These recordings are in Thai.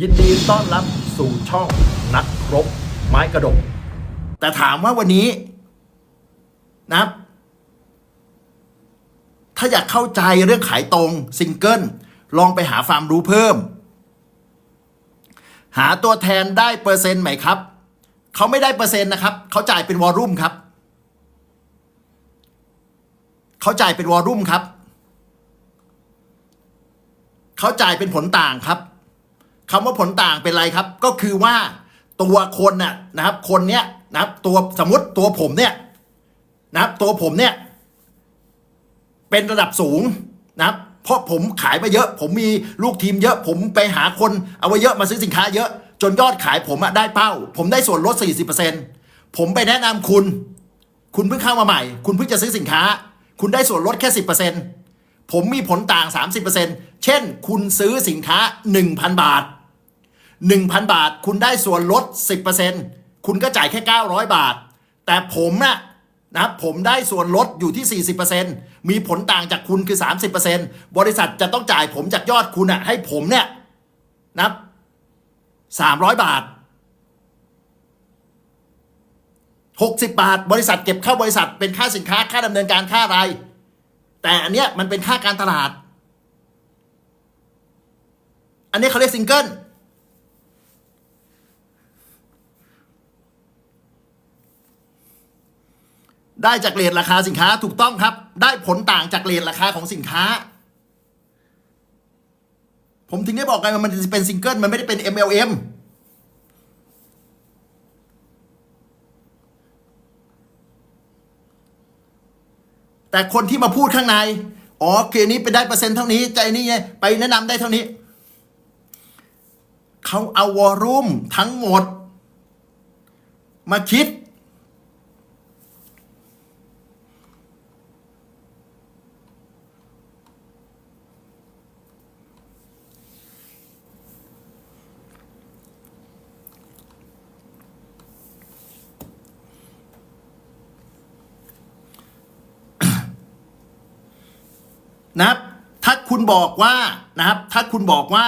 ยินดีต้อนรับสู่ช่องนักรบไม้กระดก แต่ถามว่าวันนี้นะครับ ถ้าอยากเข้าใจเรื่องขายตรงซิงเกิลลองไปหาความรู้เพิ่ม หาตัวแทนได้เปอร์เซ็นต์ไหมครับ เขาไม่ได้เปอร์เซ็นต์นะครับ เขาจ่ายเป็นวอลลุ่มครับ เขาจ่ายเป็นวอลลุ่มครับ เขาจ่ายเป็นผลต่างครับ คำว่าผลต่างเป็นไรครับ ก็คือว่าตัวคนน่ะนะครับ คนเนี้ยนะครับ ตัวสมมติตัวผมเนี่ยนะครับ ตัวผมเนี่ย เป็นระดับสูงนะครับ เพราะผมขายไปเยอะ ผมมีลูกทีมเยอะ ผมไปหาคนเอาไว้เยอะมาซื้อสินค้าเยอะ จนยอดขายผมอะได้เป้า ผมได้ส่วนลด 40%ผมไปแนะนำคุณ คุณเพิ่งเข้ามาใหม่ คุณเพิ่งจะซื้อสินค้า คุณได้ส่วนลดแค่ 10%ผมมีผลต่าง 30%เช่น คุณซื้อสินค้า 1,000 บาท 1,000 บาท คุณได้ส่วนลด 10%คุณก็จ่ายแค่ 900 บาท แต่ผมน่ะนะครับผมได้ส่วนลดอยู่ที่ 40%มีผลต่างจากคุณคือ 30%บริษัทจะต้องจ่ายผมจากยอดคุณอะให้ผมเนี่ยนะ300 บาท 60 บาท บริษัทเก็บเข้าบริษัทเป็นค่าสินค้าค่าดำเนินการค่าอะไร แต่อันเนี้ยมันเป็นค่าการตลาด อันนี้เขาเรียกซิงเกิล ได้จากเรทราคาสินค้าถูกต้องครับ ได้ผลต่างจากเรทราคาของสินค้า ผมถึงได้บอกไงมันจะเป็นซิงเกิลมันไม่ได้เป็น MLM แต่คนที่มาพูดข้างใน อ๋อเกนี้ไปได้เปอร์เซ็นต์เท่านี้ใจนี้ไงไปแนะนำได้เท่านี้ เขาเอาวอลลุ่มทั้งหมด มาคิด นะครับ ถ้าคุณบอกว่านะครับ ถ้าคุณบอกว่า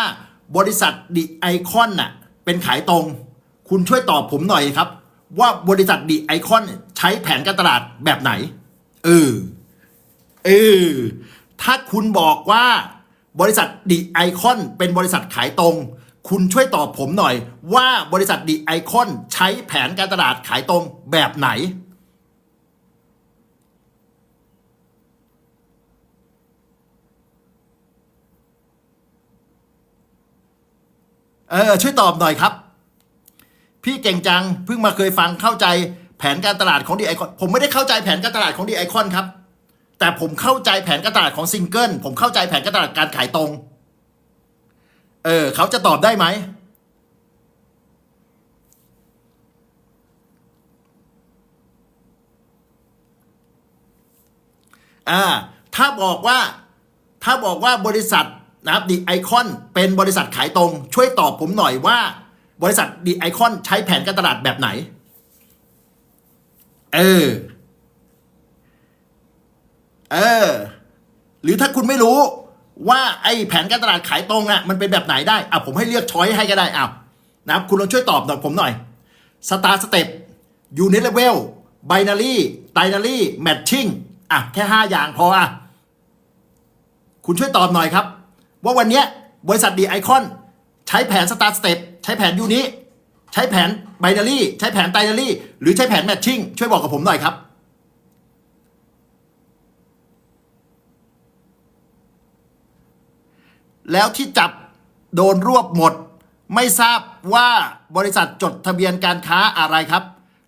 บริษัทดิไอคอนน่ะเป็นขายตรง คุณช่วยตอบผมหน่อยครับ ว่าบริษัทดิไอคอนใช้แผนการตลาดแบบไหนเออเออถ้าคุณบอกว่าบริษัทดิไอคอนเป็นบริษัทขายตรง คุณช่วยตอบผมหน่อย ว่าบริษัทดิไอคอนใช้แผนการตลาดขายตรงแบบไหน เออช่วยตอบหน่อยครับ พี่เก่งจังเพิ่งมาเคยฟังเข้าใจแผนการตลาดของดีไอคอนผมไม่ได้เข้าใจแผนการตลาดของดีไอคอนครับ แต่ผมเข้าใจแผนการตลาดของซิงเกิลผมเข้าใจแผนการตลาดการขายตรง เออเขาจะตอบได้ไหมอ่าถ้าบอกว่าถ้าบอกว่าบริษัท นะครับดีไอคอนเป็นบริษัทขายตรง ช่วยตอบผมหน่อยว่า บริษัทดีไอคอนใช้แผนการตลาดแบบไหน เออ เออ หรือถ้าคุณไม่รู้ว่าไอ้แผนการตลาดขายตรงอะมันเป็นแบบไหนได้อะผมให้เลือกช้อยให้ก็ได้อ้าวนะครับคุณลองช่วยตอบหน่อยผมหน่อยสตาร์สเต็ปยูนิเลเวลไบนารีไตนารีแมทชิ่งอะแค่ห้าอย่างพออะคุณช่วยตอบหน่อยครับ ว่าวันนี้บริษัทดีไอคอนใช้แผนสตาร์สเต็ปใช้แผนยูนิใช้แผนไบนารี่ใช้แผนไตนารี่หรือใช้แผนแมทชิ่งช่วยบอกกับผมหน่อยครับแล้วที่จับโดนรวบหมด ไม่ทราบว่าบริษัทจดทะเบียนการค้าอะไรครับ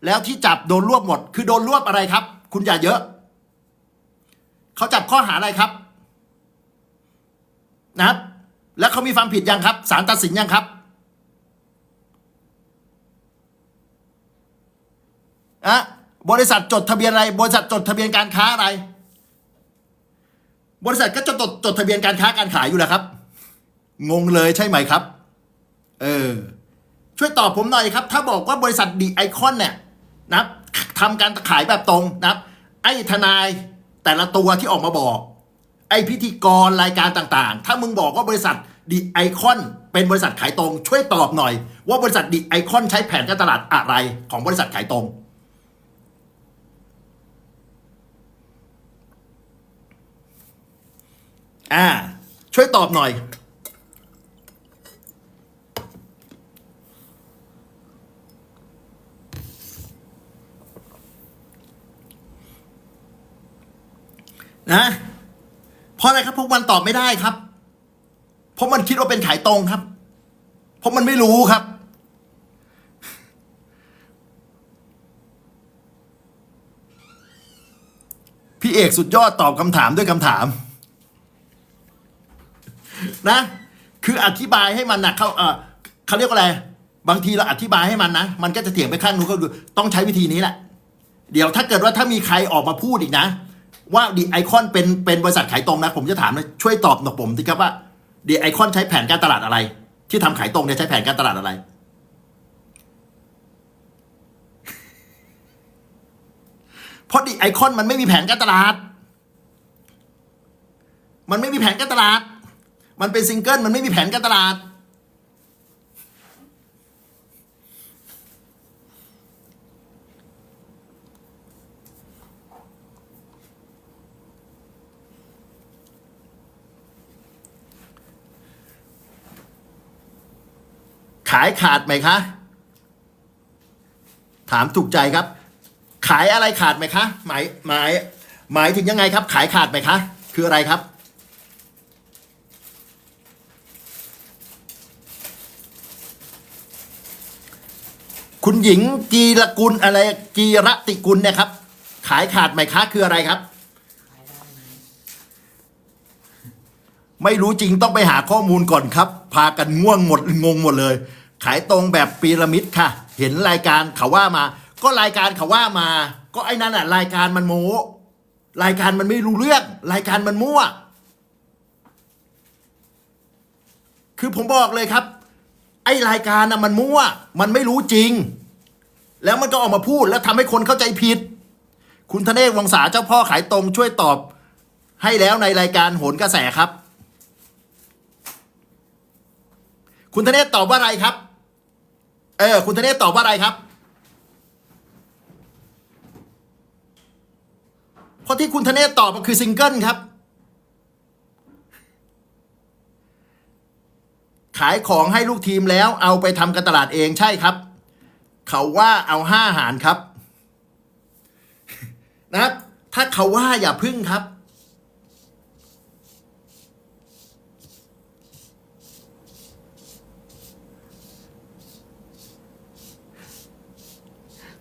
แล้วที่จับโดนรวบหมด คือโดนรวบอะไรครับ คุณอย่าเยอะ เขาจับข้อหาอะไรครับ นะครับ แล้วเขามีความผิดยังครับศาลตัดสินยังครับอะบริษัทจดทะเบียนอะไร บริษัทจดทะเบียนการค้าอะไร บริษัทก็จะจดจดทะเบียนการค้าการขายอยู่แล้วครับ งงเลยใช่ไหมครับ เออ ช่วยตอบผมหน่อยครับ ถ้าบอกว่าบริษัทดีไอคอนเนี่ยนะทำการขายแบบตรงนะไอ้ทนายแต่ละตัวที่ออกมาบอก ไอพิธีกรรายการต่างๆ ถ้ามึงบอกว่าบริษัทดีไอคอนเป็นบริษัทขายตรง ช่วยตอบหน่อย ว่าบริษัทดีไอคอนใช้แผนการตลาดอะไรของบริษัทขายตรง อ่า ช่วยตอบหน่อย นะ ราะอะไรครับพวกมันตอบไม่ได้ครับ เพราะมันคิดว่าเป็นขายตรงครับ เพราะมันไม่รู้ครับ พี่เอกสุดยอดตอบคำถามด้วยคำถาม นะ คืออธิบายให้มันนะเขาเออเขาเรียกว่าอะไร บางทีเราอธิบายให้มันนะ มันก็จะเถียงไปข้างนู้นก็คือต้องใช้วิธีนี้แหละ เดี๋ยวถ้าเกิดว่าถ้ามีใครออกมาพูดอีกนะ ว่าดีไอคอนเป็นเป็นบริษัทขายตรงนะ ผมจะถามเลยช่วยตอบหน่อยผมสิครับว่าดีไอคอนใช้แผนการตลาดอะไร ที่ทำขายตรงเนี่ยใช้แผนการตลาดอะไร เพราะดีไอคอนมันไม่มีแผนการตลาด มันไม่มีแผนการตลาด มันเป็นซิงเกิลมันไม่มีแผนการตลาด ขายขาดไหมคะ ถามถูกใจครับ ขายอะไรขาดไหมคะ หมายหมายหมายถึงยังไงครับ ขายขาดไหมคะ คืออะไรครับ คุณหญิงจีรกุลอะไรจีรติกุลเนี่ยครับ ขายขาดไหมคะคืออะไรครับไม่รู้จริงต้องไปหาข้อมูลก่อนครับ พากันง่วงหมดงงหมดเลย ขายตรงแบบพีระมิดค่ะ เห็นรายการเขาว่ามา ก็รายการเขาว่ามา ก็ไอ้นั่นแหะรายการมันโม้รายการมันไม่รู้เรื่อง รายการมันมั่ว คือผมบอกเลยครับ ไอ้รายการน่ะมันมั่ว มันไม่รู้จริง แล้วมันก็ออกมาพูดแล้วทำให้คนเข้าใจผิด คุณธเนศวังษาเจ้าพ่อขายตรงช่วยตอบ ให้แล้วในรายการโหนกระแสครับ คุณธเนศตอบว่าอะไรครับ เออ คุณธเนศตอบว่าอะไรครับ เพราะที่คุณธเนศตอบมันคือซิงเกิลครับ ขายของให้ลูกทีมแล้วเอาไปทำการตลาดเองใช่ครับ เขาว่าเอาห้าหารครับ นะครับ ถ้าเขาว่าอย่าพึ่งครับ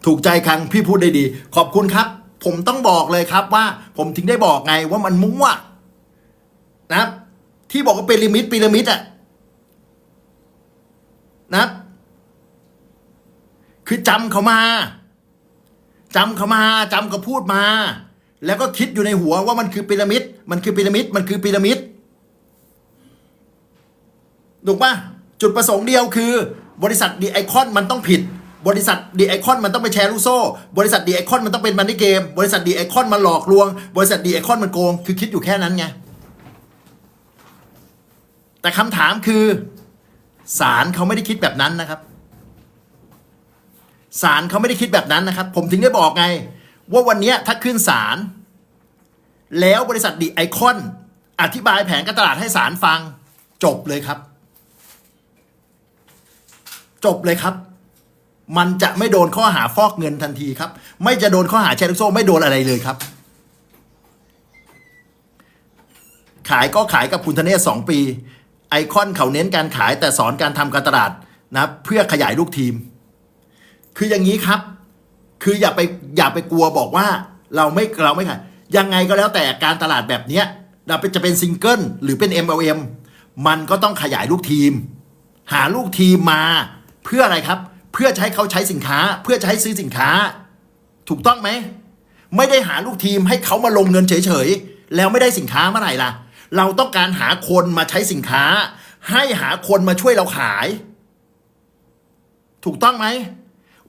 ถูกใจครั้งพี่พูดได้ดี ขอบคุณครับ ผมต้องบอกเลยครับว่า ผมถึงได้บอกไงว่ามันมั่วนะที่บอกว่าเป็นลิมิตพีระมิดอะนะคือจำเขามาจำเขามาจำเขาพูดมา แล้วก็คิดอยู่ในหัวว่ามันคือพีระมิด มันคือพีระมิด มันคือพีระมิดถูกปะจุดประสงค์เดียวคือ บริษัทดีไอคอนมันต้องผิด บริษัทดีไอคอนมันต้องไปแชร์ลูกโซ่ บริษัทดีไอคอนมันต้องเป็นมันนี่เกม บริษัทดีไอคอนมันหลอกลวง บริษัทดีไอคอนมันโกง คือคิดอยู่แค่นั้นไง แต่คำถามคือศาลเขาไม่ได้คิดแบบนั้นนะครับศาลเขาไม่ได้คิดแบบนั้นนะครับ ผมถึงได้บอกไง ว่าวันนี้ถ้าขึ้นศาลแล้วบริษัทดีไอคอนอธิบายแผนการตลาดให้ศาลฟัง จบเลยครับ จบเลยครับ มันจะไม่โดนข้อหาฟอกเงินทันทีครับ ไม่จะโดนข้อหาแชร์ลูกโซ่ไม่โดนอะไรเลยครับ ขายก็ขายกับคุณธเนศสองปี ไอคอนเขาเน้นการขายแต่สอนการทำการตลาดนะเพื่อขยายลูกทีม คืออย่างนี้ครับ คืออย่าไปอย่าไปกลัวบอกว่าเราไม่เราไม่ขายยังไงก็แล้วแต่การตลาดแบบเนี้ยเราจะเป็นซิงเกิลหรือเป็น MLM มันก็ต้องขยายลูกทีม หาลูกทีมมาเพื่ออะไรครับ เพื่อจะใช้เขาใช้สินค้า เพื่อจะให้ซื้อสินค้า ถูกต้องไหม ไม่ได้หาลูกทีมให้เขามาลงเงินเฉยๆ แล้วไม่ได้สินค้าเมื่อไหร่ล่ะ เราต้องการหาคนมาใช้สินค้า ให้หาคนมาช่วยเราขาย ถูกต้องไหม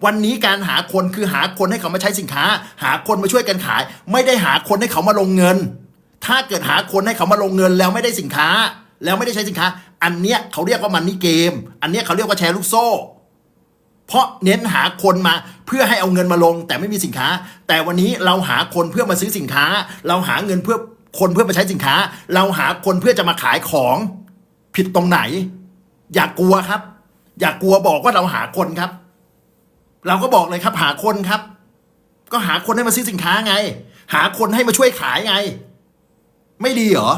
วันนี้การหาคนคือหาคนให้เขามาใช้สินค้า หาคนมาช่วยกันขาย ไม่ได้หาคนให้เขามาลงเงิน ถ้าเกิดหาคนให้เขามาลงเงินแล้วไม่ได้สินค้า แล้วไม่ได้ใช้สินค้า อันเนี้ยเขาเรียกว่ามันนี่เกม อันเนี้ยเขาเรียกว่าแชร์ลูกโซ่ เพราะเน้นหาคนมาเพื่อให้เอาเงินมาลง แต่ไม่มีสินค้า แต่วันนี้เราหาคนเพื่อมาซื้อสินค้า เราหาเงินเพื่อคนเพื่อมาใช้สินค้า เราหาคนเพื่อจะมาขายของผิดตรงไหน อย่ากลัวครับ อย่ากลัวบอกว่าเราหาคนครับ เราก็บอกเลยครับ หาคนครับ ก็หาคนให้มาซื้อสินค้าไง หาคนให้มาช่วยขายไง ไม่ดีเหรอ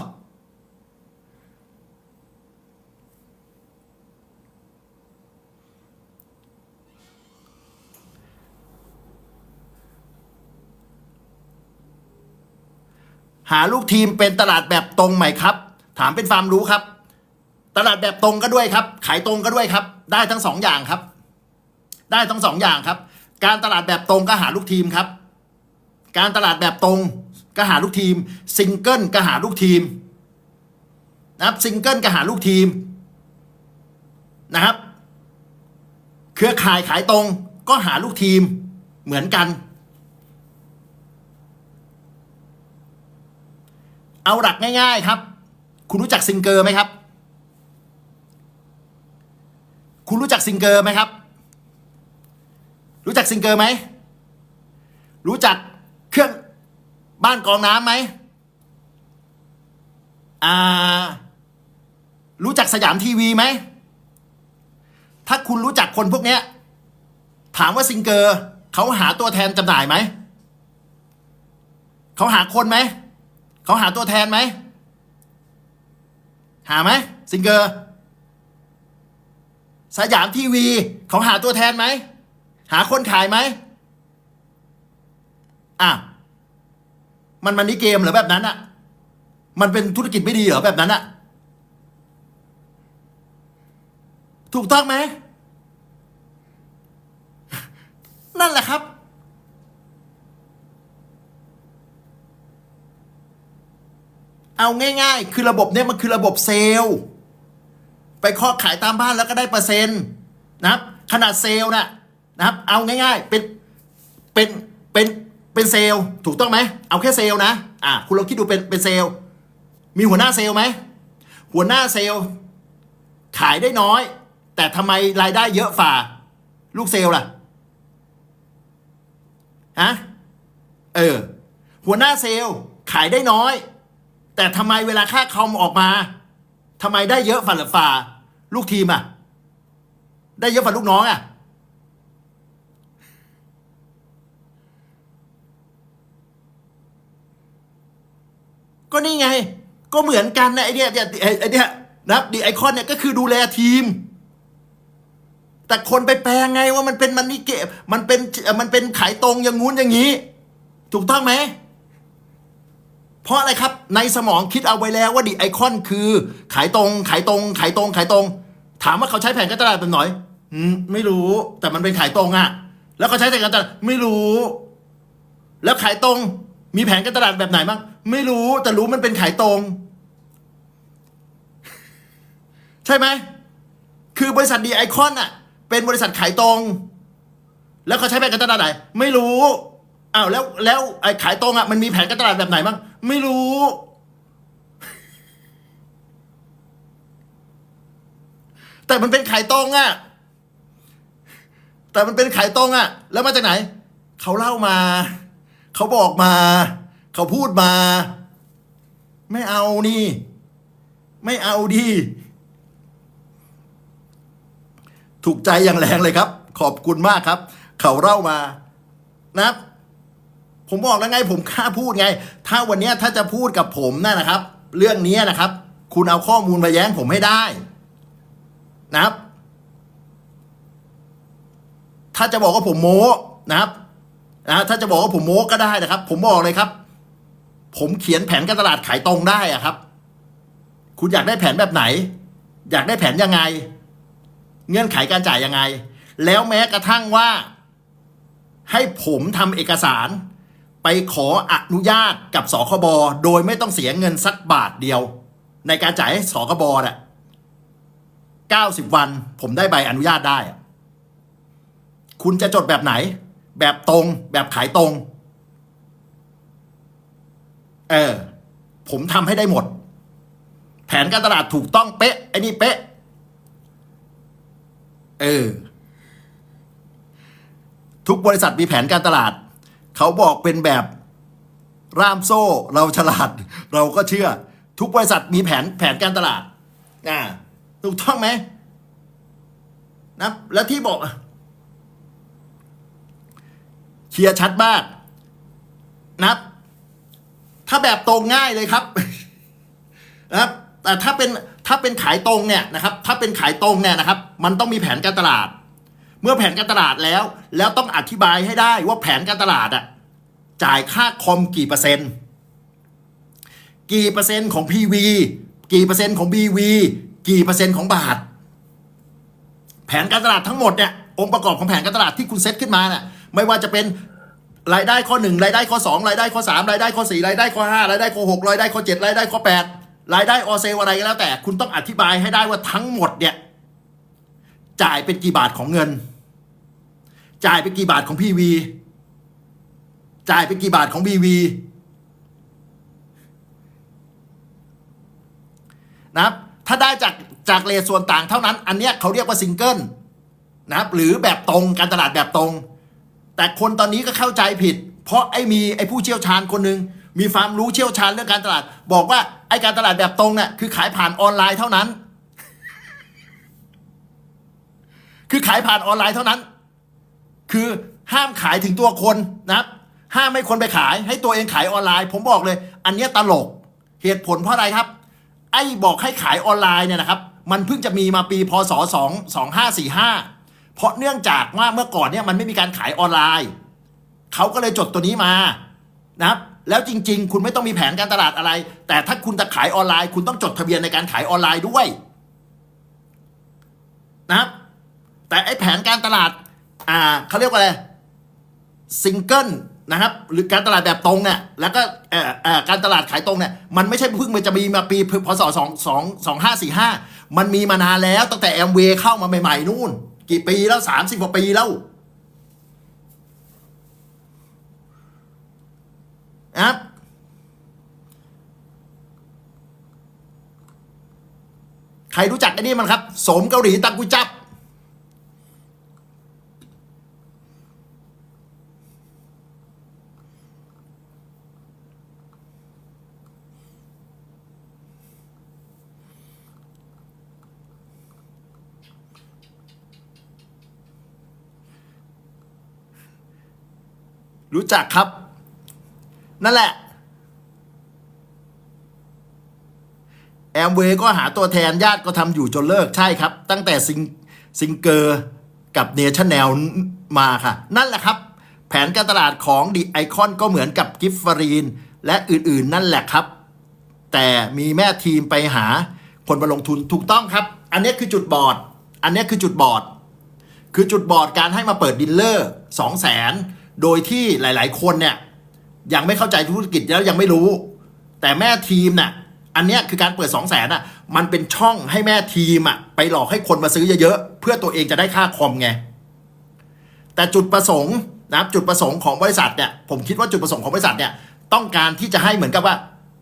หาลูกทีมเป็นตลาดแบบตรงไหมครับ ถามเป็นความรู้ครับ ตลาดแบบตรงก็ด้วยครับ ขายตรงก็ด้วยครับ ได้ทั้งสองอย่างครับ ได้ทั้งสองอย่างครับ การตลาดแบบตรงก็หาลูกทีมครับ การตลาดแบบตรงก็หาลูกทีมซิงเกิลก็หาลูกทีมนะครับซิงเกิลก็หาลูกทีมนะครับ เครือข่ายขายตรงก็หาลูกทีมเหมือนกัน เอาหลักง่าย ๆ ครับ คุณรู้จักซิงเกอร์ไหมครับ คุณรู้จักซิงเกอร์ไหมครับ รู้จักซิงเกอร์ไหม รู้จักเครื่องบ้านกรองน้ำไหมอ่า รู้จักสยามทีวีไหม ถ้าคุณรู้จักคนพวกเนี้ย ถามว่าซิงเกอร์เขาหาตัวแทนจำหน่ายไหม เขาหาคนไหม เขาหาตัวแทนไหม หาไหมซิงเกอร์สยามทีวีเขาหาตัวแทนไหม หาคนขายไหมอะมันมันนี่เกมเหรอแบบนั้นอะมันเป็นธุรกิจไม่ดีเหรอแบบนั้นอะถูกต้องไหมนั่นแหละครับ เอาง่ายๆ คือระบบเนี้ยมันคือระบบเซลล์ ไปเคาะขายตามบ้านแล้วก็ได้เปอร์เซ็นต์นะครับ ขนาดเซลล์น่ะนะครับ เอาง่ายๆ เป็น เป็น เป็น เป็นเซลล์ ถูกต้องไหม เอาแค่เซลล์นะ อะคุณลองคิดดูเป็น เป็นเซลล์ มีหัวหน้าเซลล์ไหม หัวหน้าเซลล์ ขายได้น้อย แต่ทำไมรายได้เยอะฝ่า ลูกเซลล์ล่ะ ฮะ เออ หัวหน้าเซลล์ขายได้น้อย แต่ทำไมเวลาค่าคอมออกมาทำไมได้เยอะฝ่าหรือฝ่า ลูกทีมอะ ได้เยอะฝ่าลูกน้องอะ ก็นี่ไง ก็เหมือนกันนะไอเนี้ยเนี่ยไอเนี้ยนะดีไอคอนเนี่ยก็คือดูแลทีม แต่คนไปแปลงไงว่ามันเป็นมันนี่เกมมันเป็นมันเป็นขายตรงอย่างงู้นอย่างนี้ ถูกต้องไหม เพราะอะไรครับในสมองคิดเอาไว้แล้วว่าดีไอคอนคือ ขายตรง ขายตรง ขายตรง ขายตรง ถามว่าเขาใช้แผนการตลาดแบบไหนอืมไม่รู้แต่มันเป็นขายตรงอะแล้วเขาใช้แผนการตลาดไม่รู้ แล้วขายตรง มีแผนการตลาดแบบไหนบ้างไม่รู้แต่รู้มันเป็นขายตรง ใช่ไหมคือบริษัทดีไอคอนอะเป็นบริษัทขายตรง แล้วเขาใช้แผนการตลาดไหนไม่รู้อ้าวแล้วแล้วไอ้ขายตรงอะมันมีแผนการตลาดแบบไหนบ้าง ไม่รู้ แต่มันเป็นขายตรงอะแต่มันเป็นขายตรงอะแล้วมาจากไหน เขาเล่ามา เขาบอกมา เขาพูดมา ไม่เอานี่ ไม่เอาดีถูกใจอย่างแรงเลยครับ ขอบคุณมากครับ เขาเล่ามานะครับ ผมบอกแล้วไงผมกล้าพูดไง ถ้าวันนี้ถ้าจะพูดกับผมนะนะครับ เรื่องนี้นะครับ คุณเอาข้อมูลมาแย้งผมให้ได้นะครับ ถ้าจะบอกว่าผมโม้นะครับนะถ้าจะบอกว่าผมโม้ก็ได้นะครับ ผมบอกเลยครับ ผมเขียนแผนการตลาดขายตรงได้อะครับ คุณอยากได้แผนแบบไหน อยากได้แผนยังไง เงื่อนไขการจ่ายยังไง แล้วแม้กระทั่งว่า ให้ผมทำเอกสาร ไปขออนุญาตกับสคบโดยไม่ต้องเสียเงินสักบาทเดียว ในการจ่ายให้สคบน่ะเก้าสิบวัน ผมได้ใบอนุญาตได้ คุณจะจดแบบไหน แบบตรง แบบขายตรง เออ ผมทำให้ได้หมด แผนการตลาดถูกต้องเป๊ะ ไอ้นี่เป๊ะ เออ ทุกบริษัทมีแผนการตลาด เขาบอกเป็นแบบร่ามโซ่ เราฉลาด เราก็เชื่อ ทุกบริษัทมีแผนแผนการตลาดอ่าถูกต้องไหมนะแล้วที่บอกเคลียร์ชัดมากนะถ้าแบบตรงง่ายเลยครับนะครับแต่ถ้าเป็นถ้าเป็นขายตรงเนี่ยนะครับ ถ้าเป็นขายตรงเนี่ยนะครับ มันต้องมีแผนการตลาด เมื่อแผนการตลาดแล้ว แล้วต้องอธิบายให้ได้ว่าแผนการตลาดอะจ่ายค่าคอมกี่เปอร์เซ็นต์ กี่เปอร์เซ็นต์ของ PV กี่เปอร์เซ็นต์ของ BV กี่เปอร์เซ็นต์ของบาท แผนการตลาดทั้งหมดเนี่ยองค์ประกอบของแผนการตลาดที่คุณเซตขึ้นมาเนี่ยไม่ว่าจะเป็นรายได้ข้อหนึ่งรายได้ข้อสองรายได้ข้อสามรายได้ข้อสี่รายได้ข้อห้ารายได้ข้อหกรายได้ข้อเจ็ดรายได้ข้อแปดรายได้ออเซลอะไรก็แล้วแต่ คุณต้องอธิบายให้ได้ว่าทั้งหมดเนี่ย จ่ายเป็นกี่บาทของเงิน จ่ายเป็นกี่บาทของ PV จ่ายเป็นกี่บาทของ BV นะครับ ถ้าได้จากจากเลส่วนต่างเท่านั้น อันเนี้ยเขาเรียกว่าซิงเกิลนะครับหรือแบบตรงการตลาดแบบตรง แต่คนตอนนี้ก็เข้าใจผิด เพราะไอ้มีไอ้ผู้เชี่ยวชาญคนหนึ่งมีความรู้เชี่ยวชาญเรื่องการตลาด บอกว่าไอ้การตลาดแบบตรงเนี่ยคือขายผ่านออนไลน์เท่านั้น คือขายผ่านออนไลน์เท่านั้น คือห้ามขายถึงตัวคนนะครับ ห้ามให้คนไปขาย ให้ตัวเองขายออนไลน์ ผมบอกเลย อันเนี้ยตลก เหตุผลเพราะอะไรครับ ไอ้บอกให้ขายออนไลน์เนี่ยนะครับ มันเพิ่งจะมีมาปีพศ2 2545 เพราะเนื่องจากว่าเมื่อก่อนเนี่ยมันไม่มีการขายออนไลน์ เขาก็เลยจดตัวนี้มานะครับแล้วจริง ๆ คุณไม่ต้องมีแผนการตลาดอะไร แต่ถ้าคุณจะขายออนไลน์ คุณต้องจดทะเบียนในการขายออนไลน์ด้วยนะครับ แต่ไอ้แผนการตลาด อ่าเขาเรียกว่าอะไรซิงเกิลนะครับ หรือการตลาดแบบตรงเนี่ยแล้วก็เอ่อเอ่อการตลาดขายตรงเนี่ยมันไม่ใช่เพิ่งมันจะมีมาปีพศสองสองสองห้าสี่ห้ามันมีมานานแล้วตั้งแต่แอมเวย์เข้ามาใหม่ๆนู่น กี่ปีแล้วสามสิบกว่าปีแล้วนะครับใครรู้จักไอ้นี่มันครับ สมเกาหลีตังกุจับ รู้จักครับ นั่นแหละ แอมเวย์ก็หาตัวแทนญาติก็ทำอยู่จนเลิกใช่ครับ ตั้งแต่ซิงซิงเกอร์กับเนชั่นแนลมาค่ะ นั่นแหละครับ แผนการตลาดของดีไอคอนก็เหมือนกับกิฟฟารีน และอื่นๆ นั่นแหละครับ แต่มีแม่ทีมไปหาคนมาลงทุนถูกต้องครับ อันนี้คือจุดบอด อันนี้คือจุดบอด คือจุดบอดการให้มาเปิดดิลเลอร์สองแสน โดยที่หลาย ๆ คนเนี่ยยังไม่เข้าใจธุรกิจแล้วยังไม่รู้ แต่แม่ทีมน่ะอันเนี้ยคือการเปิด2 0 0แสนอะมันเป็นช่องให้แม่ทีมอะไปหลอกให้คนมาซื้อเยอะ ๆ เพื่อตัวเองจะได้ค่าคอมไงแต่จุดประสงค์นะครับจุดประสงค์ของบริษัทเนี่ยผมคิดว่าจุดประสงค์ของบริษัทเนี่ยต้องการที่จะให้เหมือนกับว่า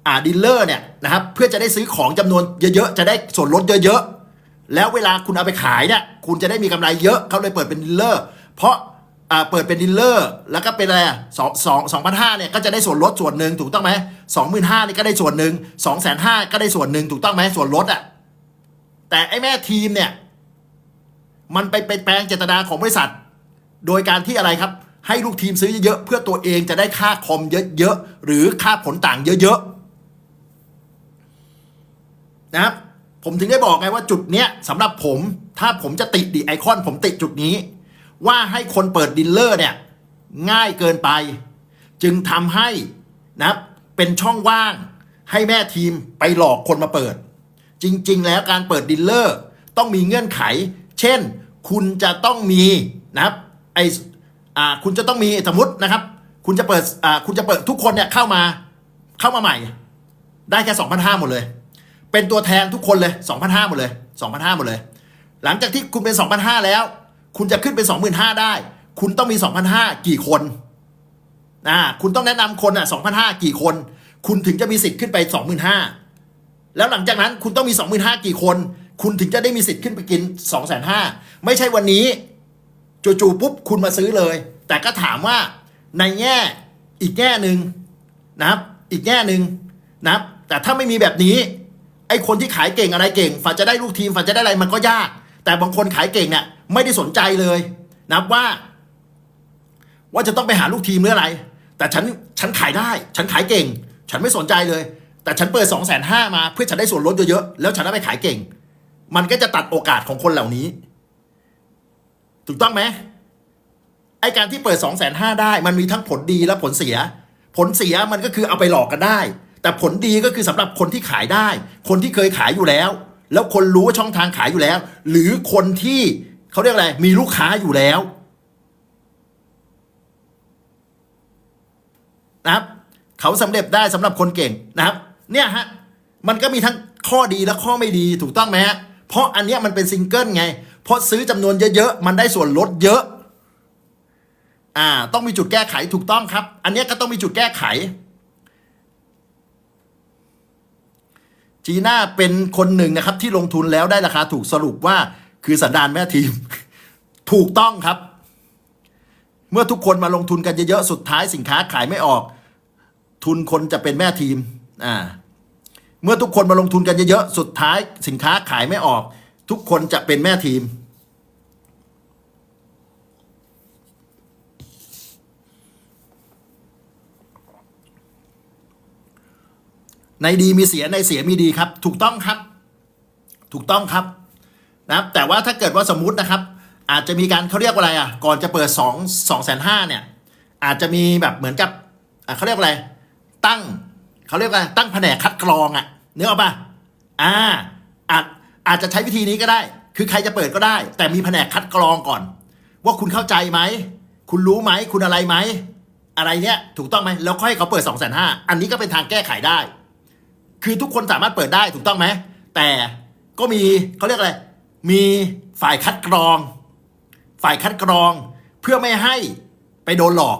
อ่าดีลเลอร์เนี่ยนะครับเพื่อจะได้ซื้อของจำนวนเยอะๆจะได้ส่วนลดเยอะ ๆ แล้วเวลาคุณเอาไปขายเนี่ยคุณจะได้มีกำไรเยอะเขาเลยเปิดเป็นดีลเลอร์ เพราะ อ่าเปิดเป็นดีลเลอร์แล้วก็เป็นอะไรอะสองสองสองพันห้าเนี่ยก็จะได้ส่วนลดส่วนหนึ่งถูกต้องไหมสองหมื่นห้านี่ก็ได้ส่วนหนึ่งสองแสนห้าก็ได้ส่วนหนึ่งถูกต้องไหมส่วนลดอะแต่ไอ้แม่ทีมเนี่ย มันไปเป็นแปลงเจตนาของบริษัท โดยการที่อะไรครับ ให้ลูกทีมซื้อเยอะๆเพื่อตัวเองจะได้ค่าคอมเยอะๆหรือค่าผลต่างเยอะๆนะครับผมถึงได้บอกไงว่าจุดเนี้ยสำหรับผม ถ้าผมจะติดดีไอคอน ผมติดจุดนี้ ว่าให้คนเปิดดิลเลอร์เนี่ยง่ายเกินไป จึงทำให้นะเป็นช่องว่างให้แม่ทีมไปหลอกคนมาเปิด จริง ๆ แล้วการเปิดดิลเลอร์ต้องมีเงื่อนไข เช่น คุณจะต้องมีนะครับไออ่าคุณจะต้องมีสมมตินะครับ คุณจะเปิดอ่าคุณจะเปิดทุกคนเนี่ยเข้ามาเข้ามาใหม่ ได้แค่ 2,500หมดเลย เป็นตัวแทนทุกคนเลย 2,500หมดเลย2,500หมดเลย หลังจากที่คุณเป็น2,500แล้ว คุณจะขึ้นเป็น 25,000 ได้ คุณต้องมี 2,500 กี่คนอ่าคุณต้องแนะนำคนอะ2,500 กี่คน คุณถึงจะมีสิทธิ์ขึ้นไป 25,000 แล้วหลังจากนั้นคุณต้องมีสองหมื่นห้ากี่คน คุณถึงจะได้มีสิทธิ์ขึ้นไปกินสองแสนห้าไม่ใช่วันนี้จู่ๆปุ๊บคุณมาซื้อเลย แต่ก็ถามว่าในแง่อีกแง่หนึ่งนะครับ อีกแง่หนึ่งนะครับ แต่ถ้าไม่มีแบบนี้ ไอ้คนที่ขายเก่งอะไรเก่ง ฝันจะได้ลูกทีมฝันจะได้อะไรมันก็ยาก แต่บางคนขายเก่งเนี่ย ไม่ได้สนใจเลยนะว่า ว่าจะต้องไปหาลูกทีมหรืออะไร แต่ฉันฉันขายได้ ฉันขายเก่ง ฉันไม่สนใจเลย แต่ฉันเปิดสองแสนห้ามาเพื่อฉันได้ส่วนลดเยอะๆแล้วฉันเอาไปขายเก่ง มันก็จะตัดโอกาสของคนเหล่านี้ ถูกต้องไหมไอการที่เปิด2องแสนห้าได้ มันมีทั้งผลดีและผลเสีย ผลเสียมันก็คือเอาไปหลอกกันได้ แต่ผลดีก็คือสำหรับคนที่ขายได้ คนที่เคยขายอยู่แล้ว แล้วคนรู้ว่าช่องทางขายอยู่แล้ว หรือคนที่ เขาเรียกอะไรมีลูกค้าอยู่แล้วนะครับ เขาสำเร็จได้สำหรับคนเก่งนะครับ เนี่ยฮะมันก็มีทั้งข้อดีและข้อไม่ดีถูกต้องไหมฮะเพราะอันเนี้ยมันเป็นซิงเกิลไง เพราะซื้อจำนวนเยอะๆ มันได้ส่วนลดเยอะ อ่า ต้องมีจุดแก้ไขถูกต้องครับ อันเนี้ยก็ต้องมีจุดแก้ไข จีน่าเป็นคนหนึ่งนะครับ ที่ลงทุนแล้วได้ราคาถูกสรุปว่า คือสันดานแม่ทีม ถูกต้องครับ เมื่อทุกคนมาลงทุนกันเยอะๆ สุดท้ายสินค้าขายไม่ออก ทุนคนจะเป็นแม่ทีมอ่าเมื่อทุกคนมาลงทุนกันเยอะๆ สุดท้ายสินค้าขายไม่ออก ทุกคนจะเป็นแม่ทีม ในดีมีเสียในเสียมีดีครับ ถูกต้องครับ ถูกต้องครับ นะครับแต่ว่าถ้าเกิดว่าสมมตินะครับ อาจจะมีการเขาเรียกว่าอะไรอะก่อนจะเปิดสองสองแสนห้าเนี่ยอาจจะมีแบบเหมือนกับเขาเรียกว่าอะไร ตั้งเขาเรียกว่าอะไรตั้งแผนกคัดกรองอะเนื้ออกปะอ่าอาจอาจจะใช้วิธีนี้ก็ได้ คือใครจะเปิดก็ได้ แต่มีแผนกคัดกรองก่อน ว่าคุณเข้าใจไหม คุณรู้ไหม คุณอะไรไหม อะไรเนี้ยถูกต้องไหมแล้วค่อยให้เขาเปิดสองแสนห้าอันนี้ก็เป็นทางแก้ไขได้ คือทุกคนสามารถเปิดได้ถูกต้องไหม แต่ก็มีเขาเรียกอะไร มีฝ่ายคัดกรอง ฝ่ายคัดกรองเพื่อไม่ให้ไปโดนหลอก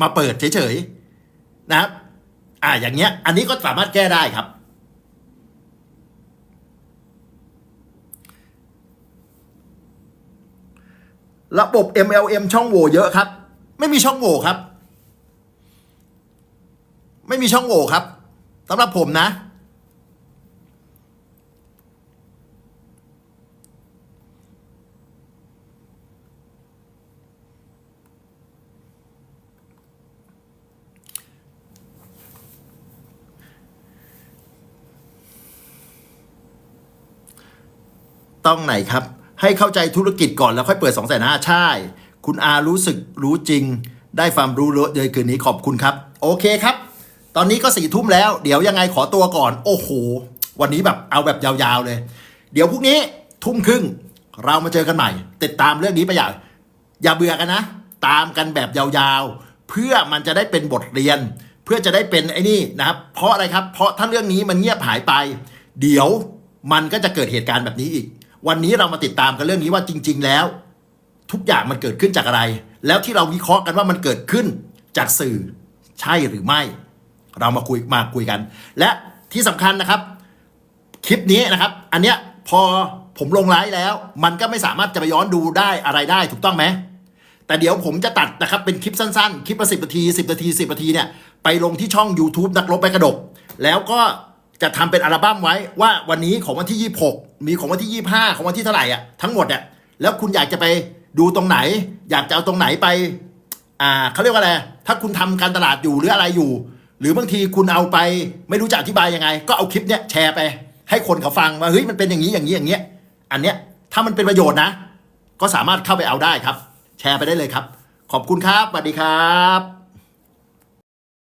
มาเปิดเฉยๆนะครับ อ่าอย่างเงี้ย อันนี้ก็สามารถแก้ได้ครับ ระบบ MLM ช่องโหว่เยอะครับ ไม่มีช่องโหว่ครับ ไม่มีช่องโหว่ครับสำหรับผมนะ ต้องไหนครับ ให้เข้าใจธุรกิจก่อนแล้วค่อยเปิด2องแสนห้าใช่ คุณอารู้สึกรู้จริง ได้ความรู้เลอะเลยคืนนี้ขอบคุณครับ โอเคครับ ตอนนี้ก็สี่ทุ่มแล้ว เดี๋ยวยังไงขอตัวก่อน โอ้โห วันนี้แบบเอาแบบยาวๆเลย เดี๋ยวพรุ่งนี้ทุ่มครึ่งเรามาเจอกันใหม่ ติดตามเรื่องนี้ไปอย่างอย่าเบื่อกันนะ ตามกันแบบยาวๆ เพื่อมันจะได้เป็นบทเรียน เพื่อจะได้เป็นไอ้นี่นะครับ เพราะอะไรครับ เพราะถ้าเรื่องนี้มันเงียบหายไป เดี๋ยวมันก็จะเกิดเหตุการณ์แบบนี้อีก วันนี้เรามาติดตามกันเรื่องนี้ว่าจริง ๆ แล้ว ทุกอย่างมันเกิดขึ้นจากอะไร แล้วที่เราวิเคราะห์กันว่ามันเกิดขึ้นจากสื่อใช่หรือไม่ เรามาคุยมาคุยกัน และที่สำคัญนะครับ คลิปนี้นะครับ อันเนี้ยพอผมลงไลฟ์แล้ว มันก็ไม่สามารถจะไปย้อนดูได้อะไรได้ถูกต้องไหมแต่เดี๋ยวผมจะตัดนะครับเป็นคลิปสั้นๆ คลิปละสิบนาทีสิบนาทีสิบนาทีเนี่ยไปลงที่ช่อง YouTube นักรบไปกระดก แล้วก็จะทำเป็นอัลบั้มไว้ว่าวันนี้ของวันที่ 26 มีของวันที่ 25 ของวันที่เท่าไหร่อะทั้งหมดอะแล้วคุณอยากจะไปดูตรงไหน อยากจะเอาตรงไหนไป อ่าเขาเรียกว่าอะไร ถ้าคุณทำการตลาดอยู่หรืออะไรอยู่ หรือบางทีคุณเอาไปไม่รู้จะอธิบายยังไง ก็เอาคลิปเนี้ยแชร์ไป ให้คนเขาฟังว่าเฮ้ยมันเป็นอย่างนี้อย่างนี้อย่างเงี้ยอันเนี้ยถ้ามันเป็นประโยชน์นะ ก็สามารถเข้าไปเอาได้ครับ แชร์ไปได้เลยครับ ขอบคุณครับสวัสดีครับ